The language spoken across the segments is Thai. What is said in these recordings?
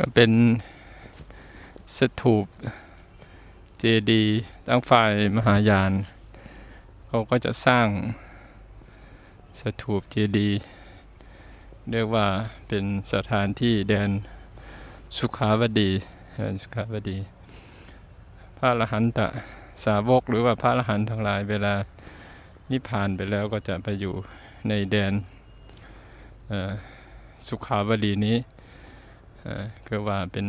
ก็เป็นสถูปเจดีตั้งฝ่ายมหายาน เขาก็จะสร้างสถูปเจดีเรียกว่าเป็นสถานที่แดนสุขาวดีแดนสุขาวดี พระอรหันตะสาวกหรือว่าพระอรหันต์ทั้งหลายเวลานิพพานไปแล้วก็จะไปอยู่ในแดนสุขาวดีนี้ คือว่าเป็น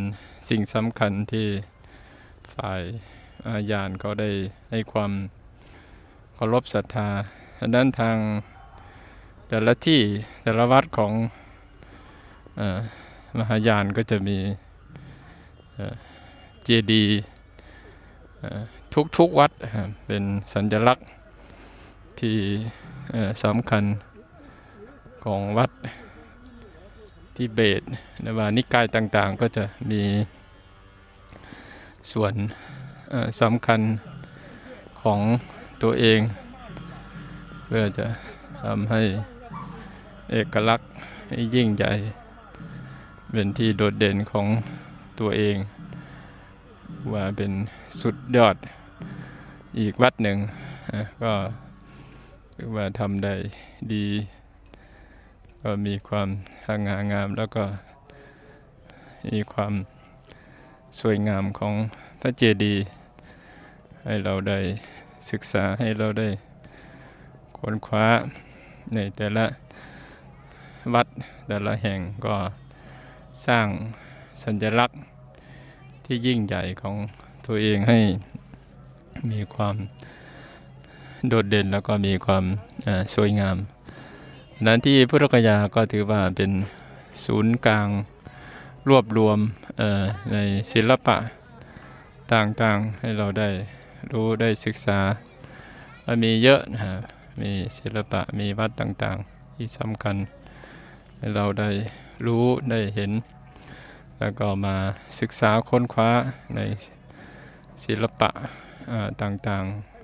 สิ่งสำคัญที่ฝ่ายอาญาณเขาได้ให้ความเคารพศรัทธาดังนั้นทางแต่ละที่แต่ละวัดของอมหายานก็จะมีเจดีย์ทุกทุกวัดเป็นสัญลักษณ์ที่สำคัญของวัด ที่เบตหรือว่านิกายต่างๆ ก็จะมีส่วนสำคัญของตัวเอง เพื่อจะทำให้เอกลักษณ์ยิ่งใหญ่เป็นที่โดดเด่นของตัวเอง ว่าเป็นสุดยอดอีกวัดหนึ่งก็ถือว่าทำได้ดี ก็มีความสง่างามแล้วก็มีความสวยงามของพระเจดีย์ให้เราได้ศึกษาให้เราได้ค้นคว้าในแต่ละวัดแต่ละแห่งก็สร้างสัญลักษณ์ที่ยิ่งใหญ่ของตัวเองให้มีความโดดเด่นแล้วก็มีความสวยงาม ดังนั้นที่พุทธกยาก็ถือว่าเป็นศูนย์กลางรวบรวมในศิลปะต่างๆ ให้เราได้รู้ได้ศึกษา มีเยอะนะฮะมีศิลปะมีวัดต่างๆ ที่สำคัญให้เราได้รู้ได้เห็น แล้วก็มาศึกษาค้นคว้าในศิลปะต่างๆ